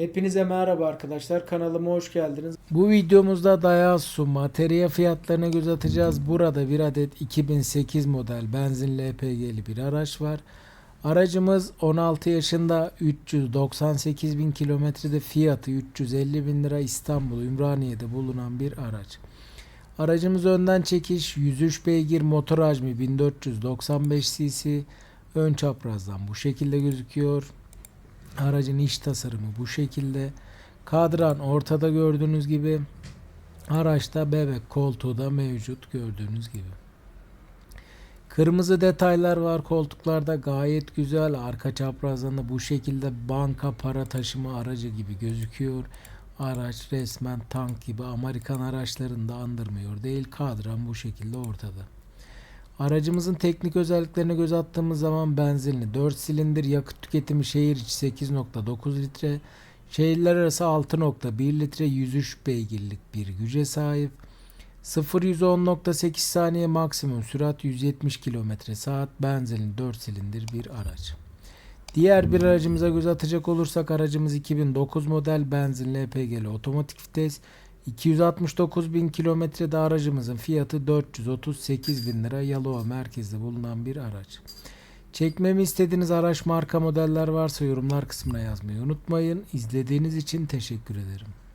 Hepinize merhaba arkadaşlar. Kanalıma hoş geldiniz. Bu videomuzda Daihatsu materyal fiyatlarına göz atacağız. Burada bir adet 2008 model benzinli LPG'li bir araç var. Aracımız 16 yaşında 398 bin kilometrede fiyatı 350 bin lira İstanbul Ümraniye'de bulunan bir araç. Aracımız önden çekiş 103 beygir motor hacmi 1495 cc ön çaprazdan bu şekilde gözüküyor. Aracın iç tasarımı bu şekilde. Kadran ortada gördüğünüz gibi. Araçta bebek koltuğu da mevcut gördüğünüz gibi. Kırmızı detaylar var koltuklarda gayet güzel. Arka çaprazdan da bu şekilde banka para taşıma aracı gibi gözüküyor. Araç resmen tank gibi Amerikan araçlarını da andırmıyor değil. Kadran bu şekilde ortada. Aracımızın teknik özelliklerine göz attığımız zaman benzinli 4 silindir yakıt tüketimi şehir içi 8.9 litre, şehirler arası 6.1 litre 103 beygirlik bir güce sahip. 0-110.8 saniye maksimum sürat 170 km saat benzinli 4 silindir bir araç. Diğer bir aracımıza göz atacak olursak aracımız 2009 model benzinli LPG'li otomatik vites 269 bin kilometrede aracımızın fiyatı 438 bin lira Yalova merkezde bulunan bir araç. Çekmemi istediğiniz araç marka modeller varsa yorumlar kısmına yazmayı unutmayın. İzlediğiniz için teşekkür ederim.